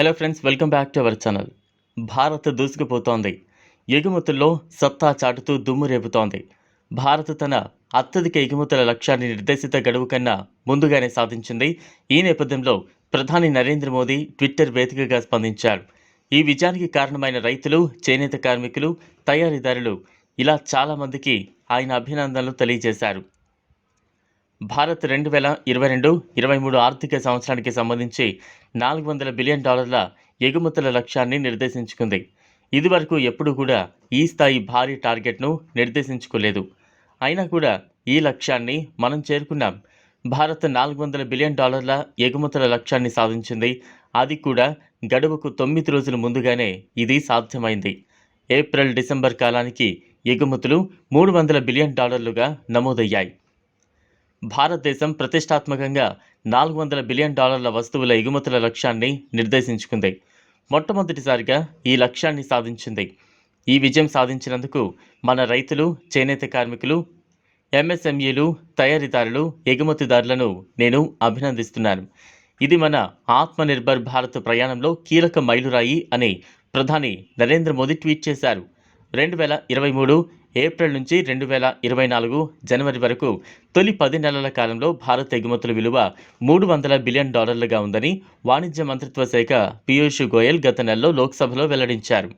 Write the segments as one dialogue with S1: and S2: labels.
S1: Hello friends welcome back to our channel Bharat దూసుకుపోతోంది. ఎగుమతుల్లో సత్తా చాటుతూ దుమ్ము రేపుతోంది. భారత్ తన అత్యధిక ఎగుమతుల లక్ష్యాన్ని నిర్దేశిత గడువు కన్నా ముందుగానే సాధించింది. ఈ నేపథ్యంలో ప్రధాని నరేంద్ర మోదీ ట్విట్టర్ వేదికగా స్పందించారు. ఈ విజయానికి కారణమైన రైతులు చేనేత కార్మికులు తయారీదారులు ఇలా చాలామందికి ఆయన అభినందనలు తెలియజేశారు. భారత్ రెండు వేల ఇరవై రెండు ఇరవై మూడు ఆర్థిక సంవత్సరానికి సంబంధించి నాలుగు వందల బిలియన్ డాలర్ల ఎగుమతుల లక్ష్యాన్ని నిర్దేశించుకుంది. ఇదివరకు ఎప్పుడూ కూడా ఈ స్థాయి భారీ టార్గెట్ను నిర్దేశించుకోలేదు. అయినా కూడా ఈ లక్ష్యాన్ని మనం చేరుకున్నాం భారత్ నాలుగు వందల బిలియన్ డాలర్ల ఎగుమతుల లక్ష్యాన్ని సాధించింది. అది కూడా గడువుకు తొమ్మిది రోజుల ముందుగానే ఇది సాధ్యమైంది. ఏప్రిల్ డిసెంబర్ కాలానికి ఎగుమతులు మూడు వందల బిలియన్ డాలర్లుగా నమోదయ్యాయి. భారతదేశం ప్రతిష్టాత్మకంగా నాలుగు వందల బిలియన్ డాలర్ల వస్తువుల ఎగుమతుల లక్ష్యాన్ని నిర్దేశించుకుంది. మొట్టమొదటిసారిగా ఈ లక్ష్యాన్ని సాధించింది. ఈ విజయం సాధించినందుకు మన రైతులు చేనేత కార్మికులు ఎంఎస్ఎంఈలు తయారీదారులు ఎగుమతిదారులను నేను అభినందిస్తున్నాను. ఇది మన ఆత్మనిర్భర్ భారత్ ప్రయాణంలో కీలక మైలురాయి అని ప్రధాని నరేంద్ర మోదీ ట్వీట్ చేశారు. రెండు వేల ఇరవై మూడు ఏప్రిల్ నుంచి రెండు వేల ఇరవై నాలుగు జనవరి వరకు తొలి పది నెలల కాలంలో భారత్ ఎగుమతుల విలువ మూడు వందల బిలియన్ డాలర్లుగా ఉందని వాణిజ్య మంత్రిత్వ శాఖ పీయూష్ గోయల్ గత నెలలో లోక్సభలో వెల్లడించారు.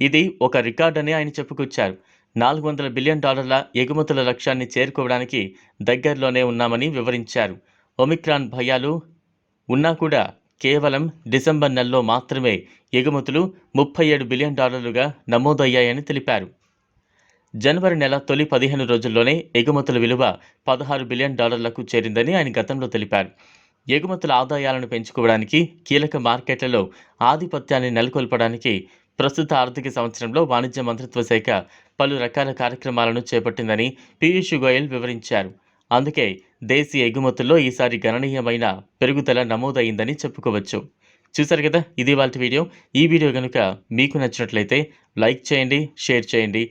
S1: ఇది ఒక రికార్డని ఆయన చెప్పుకొచ్చారు. నాలుగు వందల బిలియన్ డాలర్ల ఎగుమతుల లక్ష్యాన్ని చేరుకోవడానికి దగ్గరలోనే ఉన్నామని వివరించారు. ఒమిక్రాన్ భయాలు ఉన్నా కూడా కేవలం డిసెంబర్ నెలలో మాత్రమే ఎగుమతులు ముప్పై ఏడు బిలియన్ డాలర్లుగా నమోదయ్యాయని తెలిపారు. జనవరి నెల తొలి పదిహేను రోజుల్లోనే ఎగుమతుల విలువ పదహారు బిలియన్ డాలర్లకు చేరిందని ఆయన గతంలో తెలిపారు. ఎగుమతుల ఆదాయాలను పెంచుకోవడానికి కీలక మార్కెట్లలో ఆధిపత్యాన్ని నెలకొల్పడానికి ప్రస్తుత ఆర్థిక సంవత్సరంలో వాణిజ్య మంత్రిత్వ శాఖ పలు రకాల కార్యక్రమాలను చేపట్టిందని పీయూష్ గోయల్ వివరించారు. అందుకే దేశీయ ఎగుమతుల్లో ఈసారి గణనీయమైన పెరుగుదల నమోదైందని చెప్పుకోవచ్చు. చూసారు కదా? ఇది వాళ్ళ వీడియో. ఈ వీడియో కనుక మీకు నచ్చినట్లయితే లైక్ చేయండి షేర్ చేయండి.